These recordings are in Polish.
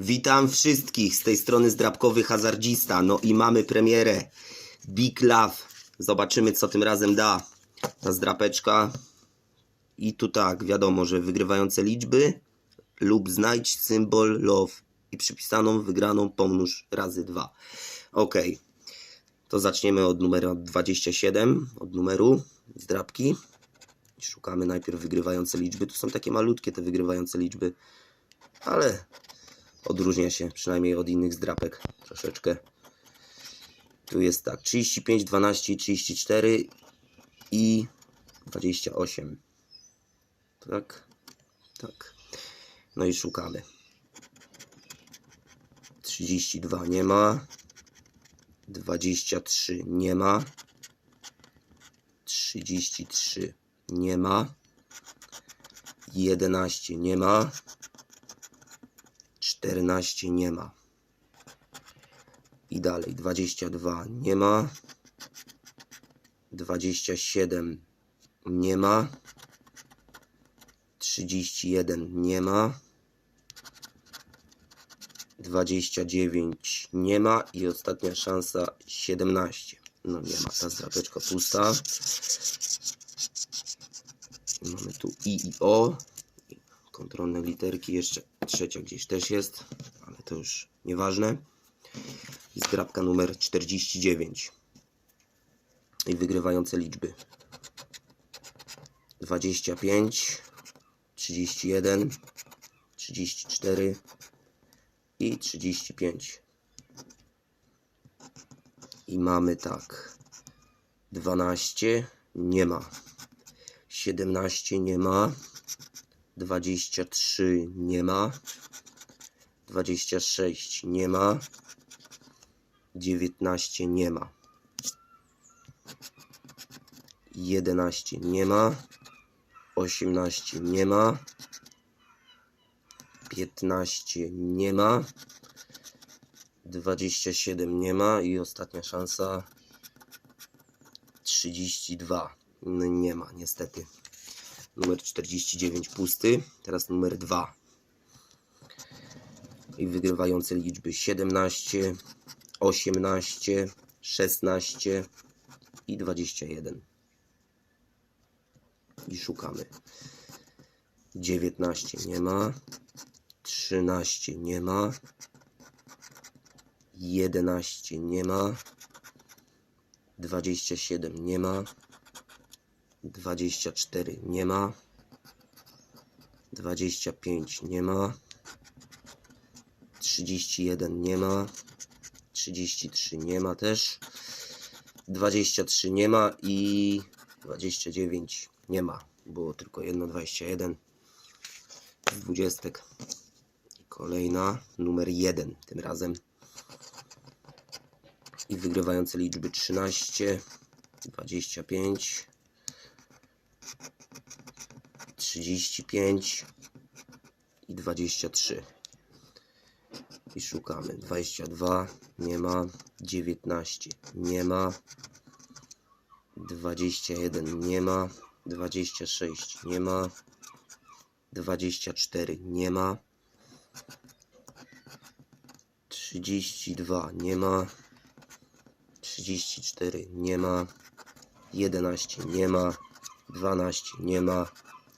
Witam wszystkich z tej strony zdrabkowy hazardzista. No i mamy premierę. Big Love. Zobaczymy co tym razem da. Ta zdrapeczka. I tu tak, wiadomo, że wygrywające liczby lub znajdź symbol love i przypisaną wygraną pomnóż razy dwa. Ok. To zaczniemy od numeru 27, od numeru zdrabki. Szukamy najpierw wygrywające liczby. Tu są takie malutkie te wygrywające liczby, ale odróżnia się przynajmniej od innych zdrapek troszeczkę. Tu jest tak 35, 12, 34 i 28. Tak, tak. No i szukamy. 32 nie ma. 23 nie ma. 33 nie ma. 11 nie ma. 14 nie ma. I dalej 22 nie ma. 27 nie ma. 31 nie ma. 29 nie ma i ostatnia szansa 17. No nie ma, ta zdrapeczka pusta. Mamy tu I i O. Kontrolne literki, jeszcze trzecia gdzieś też jest, ale to już nieważne. Zdrapka numer 49. I wygrywające liczby. 25, 31, 34 i 35. I mamy tak. 12 nie ma. 17 nie ma. 23 nie ma. 26 nie ma. 19 nie ma. 11 nie ma. 18 nie ma. 15 nie ma. 27 nie ma i ostatnia szansa 32 No nie ma niestety. Numer 49 pusty. Teraz numer 2. I wygrywające liczby 17, 18, 16 i 21. I szukamy. 19 nie ma. 13 nie ma. 11 nie ma. 27 nie ma. 24 nie ma. 25 nie ma. 31 nie ma. 33 nie ma też. 23 nie ma i 29 nie ma. Było tylko jedno 21 z 20. I kolejna numer 1 tym razem. I wygrywające liczby 13, 25, 35 i 23. I szukamy. 22 nie ma, 19 nie ma, 21 nie ma, 26 nie ma, 24 nie ma, 32 nie ma, 34 nie ma, 11 nie ma, 12 nie ma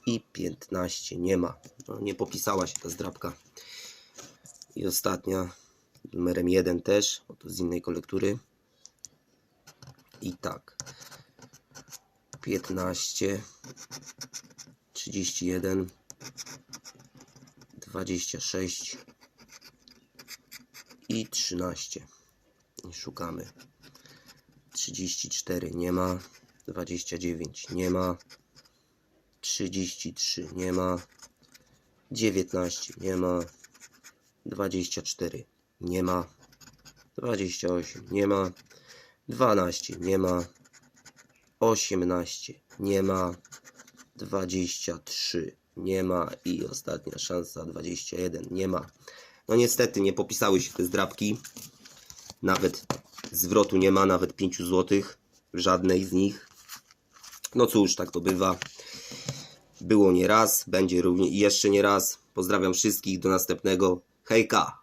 i 15 nie ma. No, nie popisała się ta zdrabka. I ostatnia numerem 1 też, bo to z innej kolektury. I tak. 15 31 26 i 13. I szukamy. 34 nie ma, 29 nie ma, 33 nie ma, 19 nie ma, 24 nie ma, 28 nie ma, 12 nie ma, 18 nie ma, 23 nie ma i ostatnia szansa 21 nie ma. No niestety nie popisały się te zdrabki. Nawet zwrotu nie ma, nawet 5 zł. Żadnej z nich. No cóż, tak to bywa. Było nie raz, będzie również jeszcze nie raz. Pozdrawiam wszystkich, do następnego. Hejka!